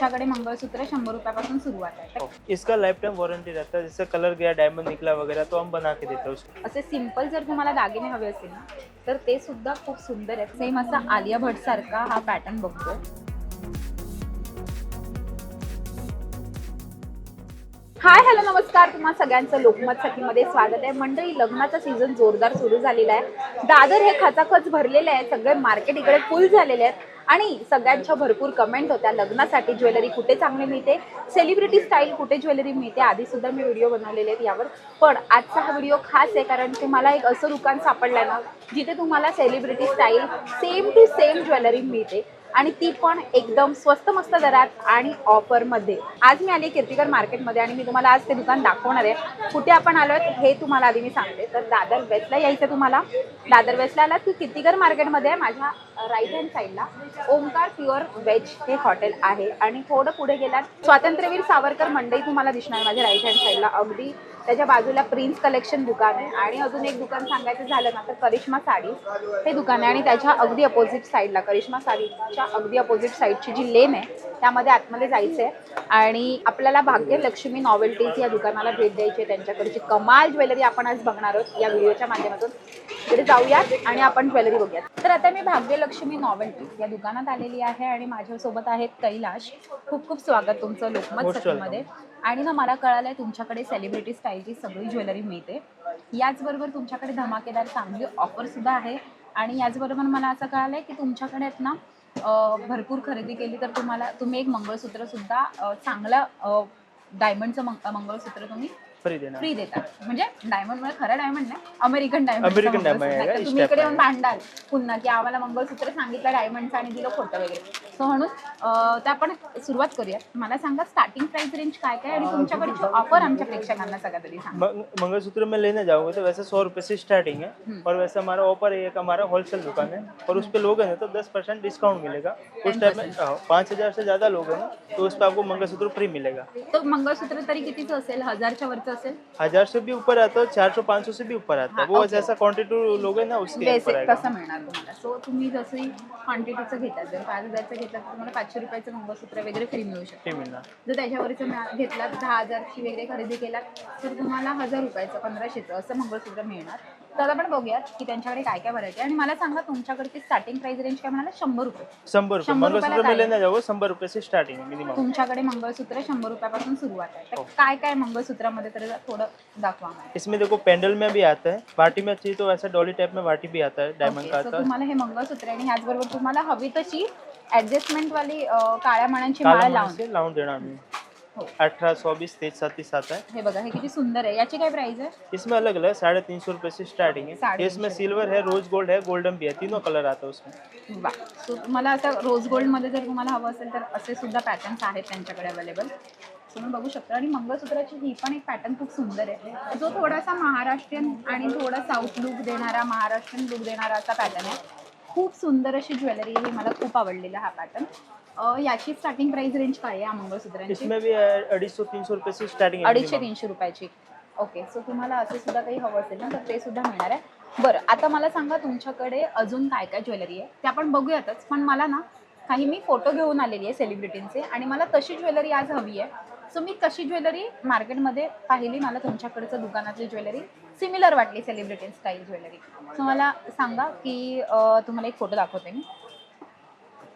तुमच्याकडे मंगळसूत्र शंभर रुपयापासून सुरुवात आहे. तर इसका लाइफ टाइम वारंटी रहता है. जैसे कलर गया डायमंड निकला वगैरह तो हम बना के देते हैं असे सिंपल जर तुम्हाला दागिने हवे असतील ना तर ते सुद्धा खूप सुंदर आहेत. सेम असा आलिया भट सारखा हा पॅटर्न बघतोय. हाय हॅलो नमस्कार. तुम्हा सगळ्यांचं लोकमत सखीमध्ये स्वागत आहे. मंडळी लग्नाचा सीझन जोरदार सुरू झालेला आहे. दादर हे खचाखच भरलेले आहे. सगळे मार्केट इकडे फुल झालेले आहेत. आणि सगळ्यांच्या भरपूर कमेंट होत्या. लग्नासाठी ज्वेलरी कुठे चांगली मिळते? सेलिब्रिटी स्टाईल कुठे ज्वेलरी मिळते? आधी सुद्धा मी व्हिडिओ बनवलेले आहेत यावर. पण आजचा हा व्हिडिओ खास आहे कारण तुम्हाला एक असं दुकान सापडलं ना जिथे तुम्हाला celebrity style same to same jewellery मिळते. आणि ती पण एकदम स्वस्त मस्त दरात आणि ऑफरमध्ये. आज मी आली कीर्तिकर मार्केटमध्ये आणि मी तुम्हाला आज ते दुकान दाखवणार आहे. कुठे आपण आलो हे तुम्हाला आधी मी सांगते. तर दादर वेस्टला यायचं तुम्हाला. दादर वेस्टला आलात की कीर्तिकर मार्केटमध्ये आहे माझ्या राईट हँड साईडला ओंकार प्युअर व्हेज हे हॉटेल आहे. आणि थोडं पुढे गेलात स्वातंत्र्यवीर सावरकर मंडई तुम्हाला दिसणार माझ्या राईट हँड साईडला अगदी त्याच्या बाजूला प्रिन्स कलेक्शन दुकान आहे. आणि अजून एक दुकान सांगायचं झालं ना तर करिश्मा साडी. हे दुकान आहे आणि त्याच्या अगदी अपोजिट साईडला करिश्मा साडीच्या अगदी अपोजिट साईडची जी लेन आहे त्यामध्ये आतमध्ये जायचं आहे आणि आपल्याला भाग्यलक्ष्मी नॉवेल्टीज या दुकानाला भेट द्यायची आहे त्यांच्याकडची कमाल ज्वेलरी आपण आज बघणार आहोत या व्हिडिओच्या माध्यमातून. तिकडे जाऊयात आणि आपण ज्वेलरी बघूयात. तर आता मी भाग्यलक्ष्मी नॉवेल्टीज या दुकानात आलेली आहे आणि माझ्यासोबत आहेत कैलाश. खूप खूप स्वागत तुमचं लोकमत सखीमध्ये आणि ना मला कळालंय तुमच्याकडे सेलिब्रिटी स्टाईलची सगळी ज्वेलरी मिळते. याचबरोबर तुमच्याकडे धमाकेदार चांगली ऑफर सुद्धा आहे. आणि याचबरोबर मला असं कळालंय की तुमच्याकडे आहेत ना भरपूर खरेदी केली तर तुम्हाला तुम्ही एक मंगळसूत्र सुद्धा अं, चांगलं डायमंडचं मंग- मंगळसूत्र तुम्ही फ्री देतात म्हणजे डायमंड म्हणजे खरं डायमंड नाही अमेरिकन डायमंड आहे? तुम्ही इकडे येऊन भांडाल पुन्हा की आम्हाला मंगळसूत्र सांगितलं डायमंडचं आणि दिलं खोटं वगैरे. सो म्हणून तर आपण सुरुवात करूया मला सांगा स्टार्टिंग प्राइस रेंज काय काय आणि तुमच्याकडची ऑफर आमच्या प्रेक्षकांना सगळ्या तरी सांगा. मंग- मंगलसूत्र में लेने जाओगे तो वैसे सौ रुपए से स्टार्टिंग है। और वैसे हमारा ऑफर है एक हमारा होलसेल दुकान है. और उस पे लोगे ना तो दस परसेंट डिस्काउंट मिलेगा. उस टाइम में पाँच हजार से ज्यादा लोग हैं ना तो उस पर आपको मंगलसूत्र फ्री मिलेगा. तो मंगळसूत्र तरी कितीचं असेल? हजारच्या वरचं असेल? हजार से भी ऊपर आता है चार सौ पाँच सौ से भी ऊपर आता है. हाँ, वो okay. जैसा क्वांटिटी लोगे ना उसके ऊपर बेसिक आएगा. कसं मिळणार तुम्हाला. सो तुम्ही जसं क्वांटिटीचं घेतात जर पाच हजारचं घेतलं तर तुम्हाला पाचशे रुपयाचं मंगळसूत्र वगैरे फ्री मिळू शकतं. जर त्याच्यावरचं घेतलात दहा हजारची वगैरे खरेदी केलात तर तुम्हाला हजार रुपयाचं पंधराशेचं असं मंगळसूत्र मिळणार. तर आपण बघूयात की त्यांच्याकडे काय काय व्हरायटी आणि मला सांगा तुमच्याकडची स्टार्टिंग प्राइस रेंज काय म्हणाला? शंभर रुपये. शंभर रुपयाला में काय? लेने जाओगे शंबर रुपये से स्टार्टिंग मिनिमम तुमच्याकडे मंगळसूत्र शंभर रुपयापासून सुरुवात आहे. तर हो. काय काय मंगळसूत्रामध्ये तर थोडं दाखवा मला. इसमें देखो पेंडल में भी आता है. वाटी में चाहिए तो वैसा डॉली टाइप में वाटी भी आता है डायमंड ओके, का so आता है. तुम्हाला हे मंगळसूत्र आहे आणि ह्याचबरोबर तुम्हाला हवी तशी ऍडजस्टमेंट वाली अं, काळ्या मण्यांची माळ काला लावून से हमें हो. अठारह चौबीस तेईस सत्तीस आता है हे बघा हे किती सुंदर आहे. याची काय प्राइस आहे? इसमें अलग अलग साढ़े तीन सौ रुपये से स्टार्टिंग है साढ़े इसमें तीन सौ। सिल्वर है रोज गोल्ड है गोल्डन भी है तीनों कलर आता है उसमें वा सो तुम्हाला आता रोज गोल्डमध्ये जर तुम्हाला हवं असेल तर असे सुद्धा पॅटर्न्स आहेत त्यांच्याकडे अवेलेबल तुम्ही बघू शकता. आणि मंगळसूत्राची ही पण एक पॅटर्न खूप सुंदर आहे. जो थोडासा महाराष्ट्रीयन आणि थोडा साऊथ लुक देणारा महाराष्ट्रीयन लुक देणारा असा पॅटर्न आहे. खूप सुंदर अशी ज्वेलरी आहे मला खूप आवडलेला हा पॅटर्न याची स्टार्टिंग प्राइस रेंज काय आहे या मंगळसूत्रांची? इसमें भी अढ़ी सौ तीन सौ रुपये से स्टार्टिंग है अडीचशे minimum। तीनशे रुपयाची. ओके सो तुम्हाला असे सुद्धा काही हवं असेल ना तर ते सुद्धा मिळणार आहे. बरं आता मला सांगा तुमच्याकडे अजून काय काय ज्वेलरी आहे? ते आपण बघूयातच पण मला ना काही मी फोटो घेऊन आलेली आहे सेलिब्रिटींचे आणि मला तशी ज्वेलरी आज हवी आहे. सो मी तशी ज्वेलरी मार्केटमध्ये पाहिली मला तुमच्याकडचं दुकानातली ज्वेलरी? सिमिलर वाटली सेलिब्रिटी स्टाईल ज्वेलरी. सो मला सांगा की अं, तुम्हाला एक फोटो दाखवते मी.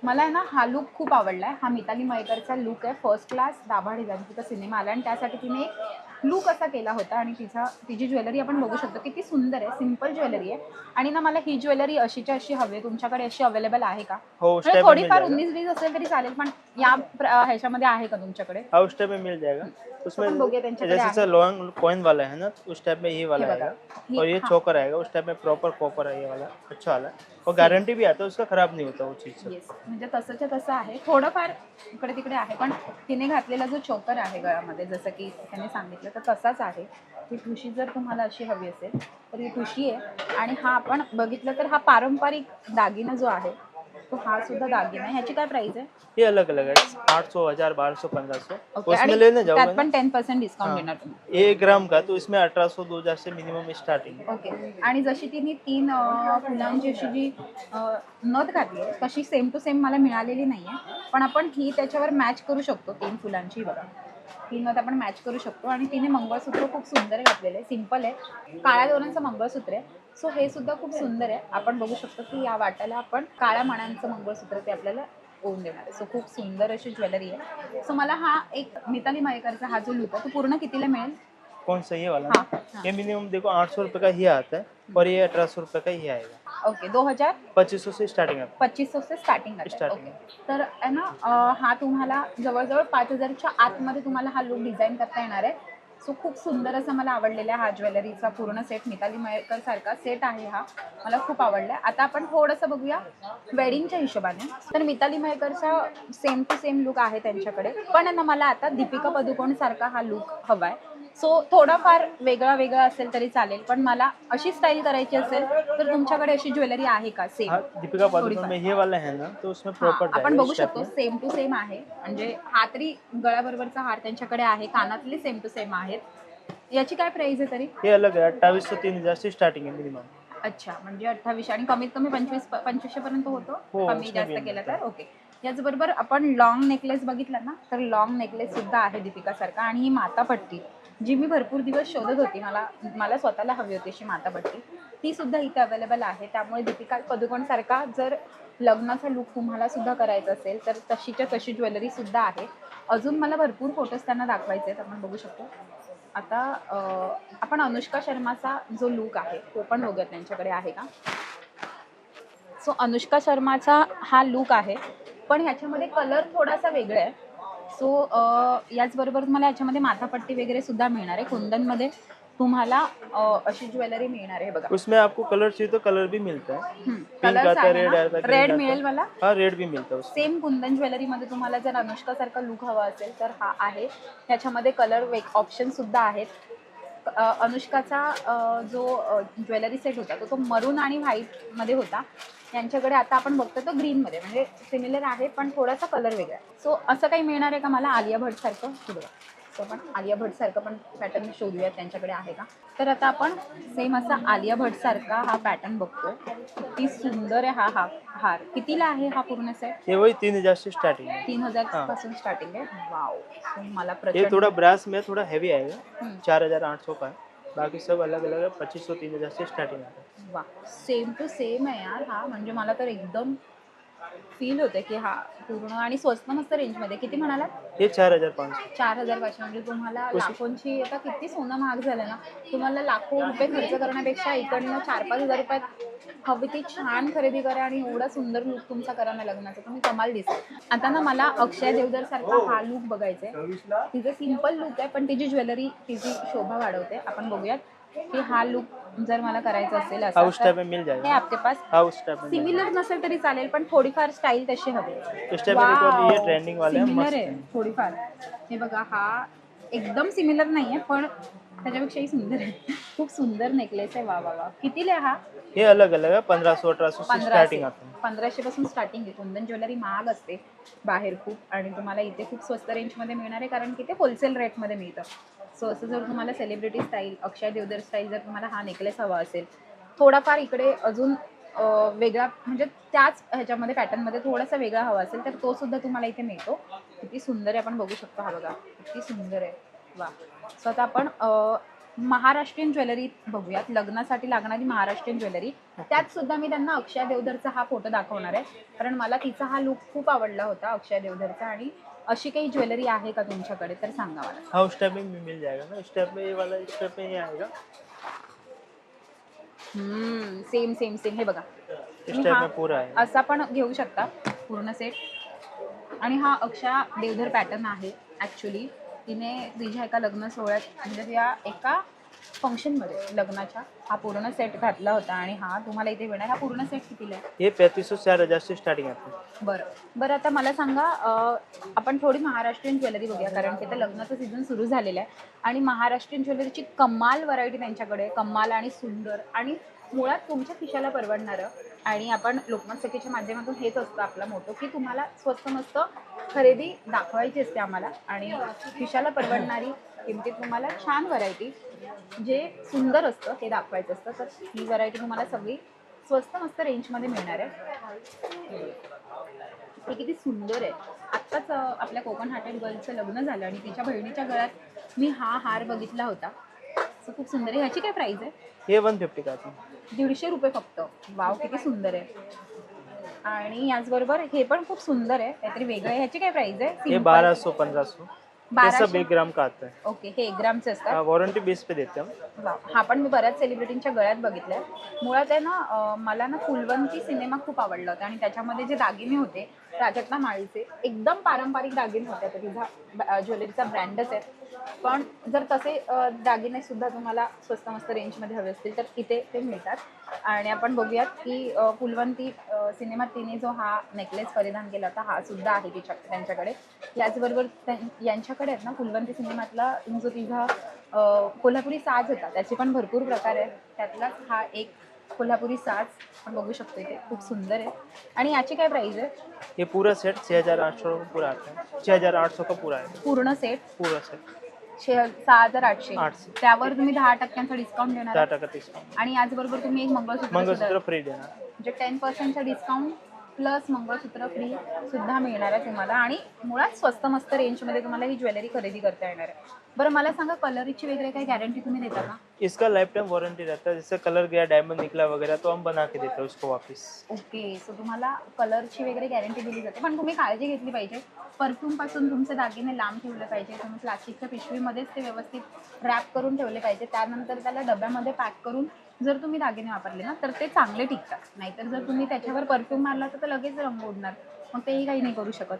मला आहे ना हा लुक खूप आवडला आहे हा मिताली मयेकरचा लुक आहे. फर्स्ट क्लास दाभाड हिजाची तिचा सिनेमा आला आणि त्यासाठी तिने एक लुक असा केला होता आणि तिचा तिची ज्वेलरी आपण बघू शकतो. किती सुंदर आहे. सिंपल ज्वेलरी आहे. आणि ना मला ही ज्वेलरी अशीच्या अशी हवी आहे. तुमच्याकडे अशी अवेलेबल आहे का? हो म्हणजे थोडीफार उन्नीस वीस असेल तरी चालेल पण या प्र- ह्याच्यामध्ये आहे का तुमच्याकडे? हाँ उस टाइप में मिल जाएगा उसमें जैसे लॉन्ग कॉइन वाला है ना उस टाइप में ये वाला बघा. आएगा। ही- और ये हाँ. चोकर आएगा उस टाइप में प्रॉपर कॉपर है ये वाला अच्छा वाला है। और गारंटी भी आता है उसका खराब नहीं होता वो चीज़ से येस म्हणजे तसंच्या तसं आहे. थोडंफार इकडे तिकडे आहे पण तिने घातलेला जो चोकर आहे गळ्यामध्ये जसं की त्याने सांगितलं तर तसाच आहे. ही ठुशी जर तुम्हाला अशी हवी असेल तर ही ठुशी आहे. आणि हा आपण बघितलं तर हा पारंपरिक दागिना जो आहे हा सुद्धा दागिना आहे. ह्याची काय प्राइस आहे? ये अलग अलग है आठ सौ हजार बारह सौ पंद्रह सौ ओके उसमें लेने जाओगे त्यात ना? पण टेन पर्सेंट डिस्काउंट। देणार तुम्ही. एक ग्राम का? तो इसमें अठारह सौ दो हजार से मिनिमम स्टार्टिंग है ओके आणि जशी तिने तीन अ, फुलांची अशी जी अ, नथ घातली आहे तशी सेम टू सेम मला मिळालेली नाही आहे पण आपण ही त्याच्यावर मॅच करू शकतो तीन फुलांची बघा. ही नथ आपण मॅच करू शकतो. आणि तिने मंगळसूत्र खूप सुंदर घातलेलं आहे. सिंपल आहे. काळ्या दोरांचं मंगळसूत्र आहे. सो हे सुद्धा खूप सुंदर आहे. आपण बघू शकतो की या वाट्याला आपण काळ्या मण्यांचं मंगळसूत्र ते आपल्याला होऊन देणार आहे. सो खूप सुंदर अशी ज्वेलरी आहे. सो मला हा एक मिताली मयेकरचा हा जो लुक आहे तो पूर्ण कितीला मिळेल? कौन सा ये वाला हाँ? हाँ। ये मिनिमम देखो आठ सौ रुपये का ही आता है और ये अठारह सौ रुपये का ही आएगा ओके दो हजार? पच्चीस सौ से स्टार्टिंग है पच्चीस से स्टार्टिंग आहे. Starting. ओके तर आहे ना हा तुम्हाला जवळजवळ पाच हजारच्या आतमध्ये तुम्हाला हा लुक डिझाईन करता येणार आहे. सो खूप सुंदर असं मला आवडलेला आहे हा ज्वेलरीचा पूर्ण सेट मिताली मयेकर सारखा सेट आहे हा. मला खूप आवडला आता आपण थोडंसं बघूया वेडिंगच्या हिशोबाने. तर मिताली मयेकरचा सेम टू सेम लुक आहे त्यांच्याकडे. पण आहे ना मला आता दीपिका पदुकोण सारखा हा लुक आहे सो थोडाफार वेगळा वेगळा असेल तरी चालेल पण मला अशी स्टाईल करायची असेल तर तुमच्याकडे अशी ज्वेलरी आहे का? सेम हाँ दीपिका पादुकोण थोडीफार. में ये वाला है ना तो उसमें हा, प्रॉपर आपण बघू शकतो सेम टू सेम आहे. म्हणजे हा तरी गळ्याबरोबरचा हार त्यांच्याकडे आहे कानातले सेम टू सेम आहेत. याची काय प्राइस आहे तरी? ये अलग है अट्ठाईस सौ तीन हजार से स्टार्टिंग है मिनिमम अच्छा म्हणजे अठ्ठावीसशे आणि कमीत कमी पंचवीस पंचवीसशे पर्यंत होतो? हो, कमी जास्त केलं. तर? ओके याचबरोबर आपण लॉंग नेकलेस बघितला ना तर लॉंग नेकलेस सुद्धा आहे दीपिका सारखा आणि ही मातापट्टी. जी मी भरपूर दिवस शोधत होती मला मला स्वतःला हवी होती अशी मातापट्टी ती सुद्धा इथे अवेलेबल आहे. त्यामुळे दीपिका पदुकोण सारखा जर लग्नाचा लुक तुम्हाला सुद्धा करायचा असेल तर तशीच्या तशी ज्वेलरी सुद्धा आहे. अजून मला भरपूर फोटोज त्यांना दाखवायचे आहेत. आपण बघू शकतो. आता आपण अनुष्का शर्माचा जो लुक आहे तो पण बघूया त्यांच्याकडे आहे का? सो अनुष्का शर्माचा हा लुक आहे. पण ह्याच्यामध्ये कलर थोडासा वेगळा आहे. सो याचबरोबर तुम्हाला ह्याच्यामध्ये माथापट्टी वगैरे सुद्धा मिळणार आहे. कुंदनमध्ये तुम्हाला अशी ज्वेलरी मिळणार आहे बघा. उसमें आपको कलर चाहिए तो कलर भी मिलता है. कलर आता रेड आता है. मिळेल मला? हाँ रेड भी मिलता है उसमें. सेम कुंदन ज्वेलरीमध्ये तुम्हाला जर अनुष्का सारखा लुक हवा असेल तर हा आहे. त्याच्यामध्ये कलर ऑप्शन सुद्धा आहेत. अनुष्काचा जो ज्वेलरी सेट होता तो तो मरून आणि व्हाईटमध्ये होता. यांच्याकडे आता आपण बघतो तो ग्रीन मध्ये. म्हणजे सिमिलर आहे पण थोडासा कलर वेगळा सो असं काही मिळणार आहे का मला? आलिया भट सारखं? बघा. सो आपण आलिया भट सारखं पण पॅटर्न शोधूया त्यांच्याकडे आहे का? तर आता आपण सेम असा आलिया भट सारखा हा पॅटर्न बघतोय किती सुंदर आहे हा हा हार. कितीला आहे हा पूर्ण सेट तीन हजार स्टार्टिंग है तीन हजार हाँ. पासून स्टार्टिंग आहे? वाव मला ये प्रचंड थोड़ा ब्रास में थोड़ा हैवी आएगा हम्म. चार हजार आठ सौ का है बाकी सब अलग अलग है पच्चीस सौ तीन हजार से स्टार्टिंग आता है वा सेम टू सेम आहे यार हा. म्हणजे मला तर एकदम फील होते की हा पूर्ण आणि स्वस्त मस्त रेंजमध्ये किती म्हणाला चार हजार चार हजार पाचशे. म्हणजे तुम्हाला? लाखोंची आता किती सोनं महाग झालं ना? तुम्हाला लाखो रुपये खर्च करण्यापेक्षा इकडनं चार पाच हजार रुपयात हवी ती छान खरेदी करा आणि एवढा सुंदर लुक तुमचा करा ना लग्नाचा. तुम्ही कमाल दिसत. आता ना मला अक्षय देवधर सारखा हा लुक बघायचा आहे तिचं सिंपल लुक आहे पण तिची ज्वेलरी तिची शोभा वाढवते. आपण बघूयात. की हा लुक जर मला करायचा असेल हाँ असा उस तर टाइप में मिल हे जाएगा आपके पास हाँ उस टाइप में मिल सिमिलर नसेल तरी चालेल पण थोडीफार स्टाईल तशी हवी जाएगा। इस टाइप में देखो ये ट्रेंडिंग वाले हैं सिमिलर मस्त. आहे है थोडीफार. हे बघा हा एकदम सिमिलर नाहीये पण त्याच्यापेक्षाही सुंदर आहे. खूप सुंदर नेकलेस आहे. वा वा वा. कितीला आहे हा? ये अलग अलग है पंद्रह सौ अठारह स्टार्टिंग आता है पंधराशे पासून स्टार्टिंग आहे. कुंदन ज्वेलरी महाग असते बाहेर खूप आणि तुम्हाला इथे खूप स्वस्त रेंजमध्ये मिळणार आहे कारण की ते होलसेल रेटमध्ये मिळतं. सो असं जर तुम्हाला celebrity style Akshay Deodhar style जर तुम्हाला हा नेकलेस हवा असेल थोडाफार इकडे अजून वेगळा म्हणजे त्याच ह्याच्यामध्ये पॅटर्नमध्ये थोडासा वेगळा हवा असेल तर तो सुद्धा तुम्हाला इथे मिळतो. किती सुंदर आहे आपण बघू शकतो हा बघा. किती सुंदर आहे. वा. सो आता आपण महाराष्ट्रीयन ज्वेलरी बघूयात. लग्नासाठी लागणारी महाराष्ट्रीयन ज्वेलरी. त्यात सुद्धा मी त्यांना अक्षय देवधरचा हा फोटो दाखवणार आहे. कारण मला तिचा हा लुक खूप आवडला होता अक्षय देवधरचा आणि अशी काही ज्वेलरी आहे का तुमच्याकडे? तर सांगा मला. हाँ उस टाइप में भी मिल जाएगा ना. इस टाइप में ये वाला इस टाइप में ये आएगा सेम सेम सेम हे बघा. इस तुम्ही टाइप हा में पूरा आएगा असा पण घेऊ शकता पूर्ण सेट आणि हा अक्षया देवधर पॅटर्न आहे ॲक्च्युली तिने तिच्या एका लग्न सोहळ्यात म्हणजे त्या एका फंक्शनमध्ये लग्नाच्या हा पूर्ण सेट घातला होता आणि हा तुम्हाला इथे मिळणार हा पूर्ण सेट कितीला आहे? ये पैंतीस सौ चार हजार से स्टार्टिंग आता है बरं. बरं आता मला सांगा अं, आपण थोडी महाराष्ट्रीयन ज्वेलरी बघूया कारण की आता लग्नाचं सीझन सुरू झालेलं आहे. आणि महाराष्ट्रीयन ज्वेलरीची कमाल व्हरायटी त्यांच्याकडे आहे. कमाल आणि सुंदर आणि मुळात तुमच्या खिशाला परवडणारं आणि आपण लोकमत सखीच्या माध्यमातून हेच असतं आपला मोठं की तुम्हाला स्वस्त मस्त खरेदी दाखवायची असते आम्हाला. आणि खिशाला परवडणारी किमतीत तुम्हाला छान व्हरायटी जे सुंदर असतं ते दाखवायचं असतं. तर ही व्हरायटी तुम्हाला सगळी स्वस्त मस्त रेंजमध्ये मिळणार आहे. हे किती सुंदर आहे. आत्ताच आपल्या कोकण हाटेड गर्लचं लग्न झालं आणि तिच्या बहिणीच्या गळ्यात मी हा हार बघितला होता. खूप सुंदर आहे. ह्याची काय प्राइस आहे? ये वन फिफ्टी का दीडशे रुपये फक्त. वाव किती सुंदर आहे. आणि याचबरोबर हे पण खूप सुंदर आहे. काहीतरी वेगळं आहे. ह्याची काय प्राइस आहे? ये Simple. बारह सौ पंद्रह सौ ये सब 1200. एक ग्राम का आता है ओके हे एक ग्रामचे असतात वारंटी बेस पे देते हैं हम हा पण मी बऱ्याच सेलिब्रिटींच्या गळ्यात बघितलाय. मुळात आहे ना अं, मला ना फुलवंती सिनेमा खूप आवडला होता. आणि त्याच्यामध्ये जे दागिने होते प्राजक्ता माळीचे एकदम पारंपरिक दागिने होते. तर तिचा ज्वेलरीचा ब्रँडच आहे. पण जर तसे दागिने सुद्धा तुम्हाला स्वस्त मस्त रेंजमध्ये हवे असतील तर इथे ते मिळतात. आणि आपण बघूयात की अं, सिनेमात तिने जो हा नेकलेस परिधान केला होता हा सुद्धा आहे तिच्या त्यांच्याकडे. याचबरोबर यांच्याकडे आहेत ना फुलवंती सिनेमातला जो तिचा अं, कोल्हापुरी साज होता त्याचे पण भरपूर प्रकार आहेत. त्यातलाच हा एक कोल्हापुरी साज आपण बघू शकतो इथे. खूप सुंदर आहे. आणि याची काय प्राइस आहे? ये पूरा सेट छः हजार आठ सौ का पूरा आता है छः हजार आठ सौ का पूरा है पूर्ण सेट पूरा सेट छे सहा हजार आठशे आठशे. त्यावर तुम्ही दहा टक्क्यांचा डिस्काउंट देणार दहा आहात. टका डिस्काउंट आणि याचबरोबर तुम्ही एक मंगळसूत्र सुद्धा- फ्री देना म्हणजे टेन पर्सेंटचा डिस्काउंट प्लस मंगळसूत्र फ्री सुद्धा मिळणार आहे तुम्हाला. आणि मुळात स्वस्त मस्त रेंजमध्ये तुम्हाला ही ज्वेलरी खरेदी करता येणार आहे. बरं मला सांगा कलरची वगैरे काही गॅरंटी तुम्ही देता का? इसका लाइफ टाइम वारंटी रहता है. जैसे कलर गया डायमंड निकला वगैरह तो हम बना के देते हैं उसको वापस. ओके सो तुम्हाला कलरची वगैरे गॅरंटी दिली जाते. पण तुम्ही काळजी घेतली पाहिजे. परफ्यूमपासून तुमचे दागिने लांब ठेवले पाहिजे. तुम्ही प्लास्टिकच्या पिशवीमध्येच ते व्यवस्थित रॅप करून ठेवले पाहिजे. त्यानंतर त्याला डब्यामध्ये पॅक करून जर तुम्ही दागिने वापरले ना तर ते चांगले टिकतात. नाहीतर जर तुम्ही त्याच्यावर परफ्यूम मारला तर लगेच रंग उडणार. मग तेही काही नाही करू शकत.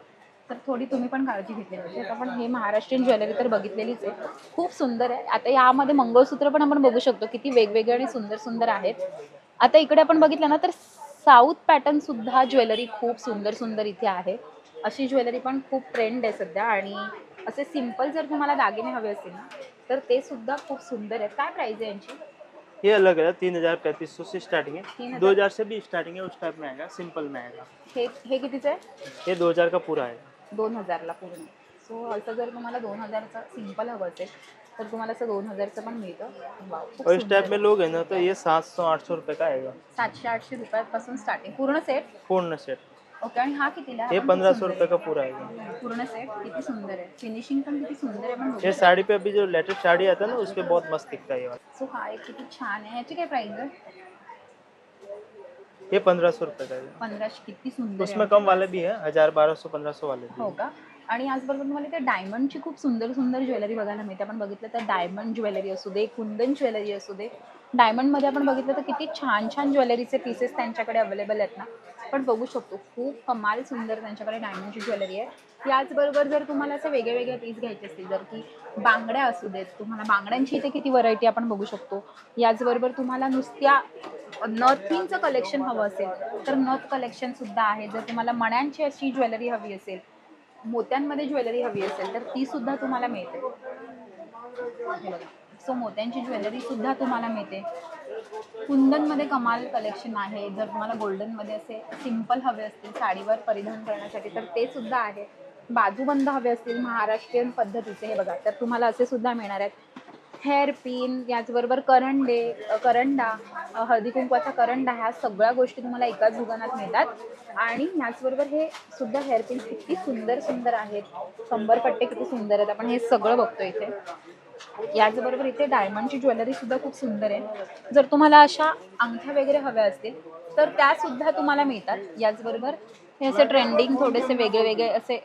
तर थोडी तुम्ही पण काळजी घेतली पाहिजे. आता आपण हे महाराष्ट्रीयन ज्वेलरी तर बघितलेलीच आहे. खूप सुंदर आहे. आता यामध्ये मंगळसूत्र पण आपण बघू शकतो. किती वेगवेगळे आणि सुंदर सुंदर आहेत. आता इकडे आपण बघितलं ना तर साऊथ पॅटर्न सुद्धा ज्वेलरी खूप सुंदर सुंदर इथे आहे. अशी ज्वेलरी पण खूप ट्रेंड आहे सध्या. आणि असे सिंपल जर तुम्हाला दागिने हवे असतील ना तर ते सुद्धा खूप सुंदर आहेत. काय प्राईज आहे यांची? ये अलग है तीन हज़ार पैंतीस सौ से स्टार्टिंग है। दो हज़ार से भी स्टार्टिंग है उस टाइप में आएगा सिंपल में आएगा। हे हे कितीचं आहे ये दो हज़ार का पूरा है दोन हजारला पूर्ण. सो असं जर तुम्हाला दोन हजारचं सिम्पल हवं असेल तर तुम्हाला असं दोन हजारचं पण मिळतं. वाव, खूप और इस सुंदर. टाइप में लोग है ना तो ये सात सौ आठ सौ रुपये का आएगा। सातशे आठशे रुपयापासून स्टार्टिंग पूर्ण सेट पूर्ण सेट ओके आणि हा कितीला? आहे? ये हा पंद्रह सौ रुपये का आहे. पूरा आएगा पूर्ण सेट किती सुंदर आहे? फिनिशिंग पण किती सुंदर आहे पण ये. साड़ी पे अभी जो लेटेस्ट साड़ी आता है ना उस पर बहुत मस्त दिखता है ये वाला. सो हा एक किती छान आहे. याची काय प्राइस आहे? ये पंद्रह सौ रुपये का है पंधराशे किती सुंदर उसमें आहे कम वाले भी है हजार बारह सौ पंद्रह सौ वाले भी हो हैं। का? आणि याचबरोबर तुम्हाला इथे डायमंडची खूप सुंदर सुंदर ज्वेलरी बघायला मिळते. आपण बघितलं तर डायमंड ज्वेलरी असू दे कुंदन ज्वेलरी असू दे. डायमंडमध्ये आपण बघितलं तर किती छान छान ज्वेलरीचे पीसेस त्यांच्याकडे अवेलेबल आहेत ना. आपण बघू शकतो. खूप कमाल सुंदर त्यांच्याकडे डायमंडची ज्वेलरी आहे. याचबरोबर जर तुम्हाला असं वेगळे वेगळे पीस घ्यायचे असतील जर की बांगड्या असू देत तुम्हाला बांगड्यांची इथे किती व्हरायटी आपण बघू शकतो. याचबरोबर तुम्हाला नुसत्या नथिंगचं कलेक्शन हवं असेल तर नथ कलेक्शन सुद्धा आहे. जर तुम्हाला मण्यांची अशी ज्वेलरी हवी असेल मोत्यांमध्ये ज्वेलरी हवी असेल तर ती सुद्धा तुम्हाला मिळते. सो मोत्यांची ज्वेलरी सुद्धा तुम्हाला मिळते. कुंदनमध्ये कमाल कलेक्शन आहे. जर तुम्हाला गोल्डनमध्ये असे सिंपल हवे असतील साडीवर परिधान करण्यासाठी तर ते सुद्धा आहे. बाजूबंद हवे असतील महाराष्ट्रीयन पद्धतीचे हे बघा. तर तुम्हाला असे सुद्धा मिळणार आहेत. हेअर पिन याचबरोबर करंडे करंडा हळदी कुंकवाचा करंडा ह्या सगळ्या गोष्टी तुम्हाला एकाच दुकानात मिळतात. आणि याचबरोबर हे सुद्धा हेअर पिन किती सुंदर सुंदर आहेत कंबरपट्टे किती सुंदर आहेत. आपण हे सगळं बघतो इथे. याचबरोबर इथे डायमंडची ज्वेलरी सुद्धा खूप सुंदर आहे. जर तुम्हाला अशा अंगठ्या वगैरे हव्या असतील तर त्या सुद्धा तुम्हाला मिळतात. याचबरोबर हे असे ट्रेंडिंग थोडेसे वेगळे वेगळे असे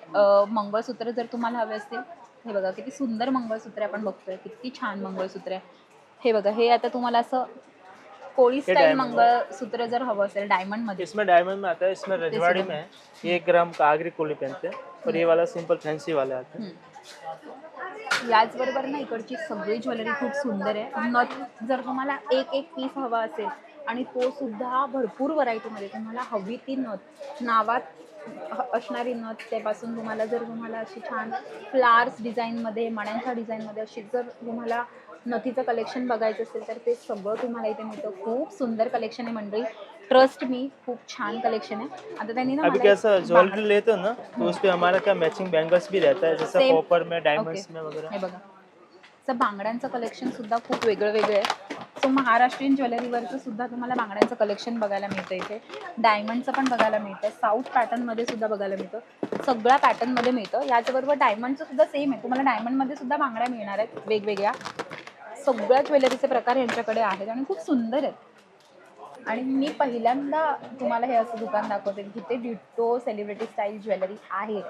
मंगळसूत्र जर तुम्हाला हवे असतील हे बघा किती सुंदर मंगळसूत्र आपण बघतोय. किती छान मंगळसूत्र आहे. हे बघा हे आता तुम्हाला असं कोळी स्टाईल. मंगळसूत्र जर हवं असेल डायमंडमध्ये. इसमें डायमंड में आता है इसमें रजवाड़ी में है ये एक ग्राम का आगरी कोली पहनते हैं और ये वाला सिंपल फैंसी वाले आते हैं. याचबरोबर ना इकडची सगळी ज्वेलरी खूप सुंदर आहे. नथ जर तुम्हाला एक एक पीस हवा असेल आणि तो सुद्धा भरपूर व्हरायटीमध्ये तुम्हाला हवी ती नथ नावात ह- असणारी नथ त्यापासून तुम्हाला जर तुम्हाला अशी छान फ्लावर्स डिझाईनमध्ये मण्यांच्या डिझाईनमध्ये अशी जर तुम्हाला नथीचं कलेक्शन बघायचं असेल तर ते सगळं तुम्हाला इथे मिळतं. खूप सुंदर कलेक्शन आहे मंडळी. ट्रस्ट मी खूप छान कलेक्शन है आता त्यांनी ना अभी मला कैसा एक ज्वेलरी लेते हो ना तो उस पे हमारा क्या मैचिंग बैंगल्स भी रहता है जैसा Same. कॉपर में डायमंड्स. में वगैरह। हे बघा. बांगड्यांचं कलेक्शन सुद्धा खूप वेगळं वेगळं आहे. सो महाराष्ट्रीयन ज्वेलरीवरचं सुद्धा तुम्हाला बांगड्यांचं कलेक्शन बघायला मिळतं इथे. डायमंडचं पण बघायला मिळतं. साऊथ पॅटर्नमध्ये सुद्धा बघायला मिळतं. सगळ्या पॅटर्नमध्ये मिळतं. याच्याबरोबर डायमंडचं सुद्धा सेम आहे. तुम्हाला डायमंडमध्ये सुद्धा बांगड्या मिळणार आहेत. वेगवेगळ्या. सगळ्या ज्वेलरीचे प्रकार यांच्याकडे आहेत आणि खूप सुंदर आहेत. आणि मी पहिल्यांदा तुम्हाला हे असं दुकान दाखवते जिथे डिटो सेलिब्रिटी स्टाईल ज्वेलरी आहे.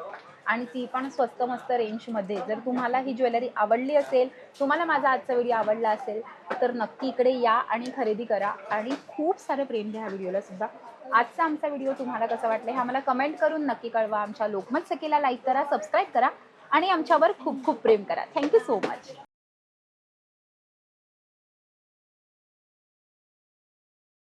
आणि ती पण स्वस्त मस्त रेंजमध्ये जर तुम्हाला ही ज्वेलरी आवडली असेल तुम्हाला माझा आजचा व्हिडिओ आवडला असेल तर नक्की इकडे या आणि खरेदी करा. आणि खूप सारे प्रेम द्या ह्या व्हिडिओला सुद्धा. आजचा आमचा व्हिडिओ तुम्हाला कसा वाटला हे आम्हाला कमेंट करून नक्की कळवा. आमच्या लोकमत सखीला लाईक करा सबस्क्राईब करा आणि आमच्यावर खूप खूप प्रेम करा. Thank you so much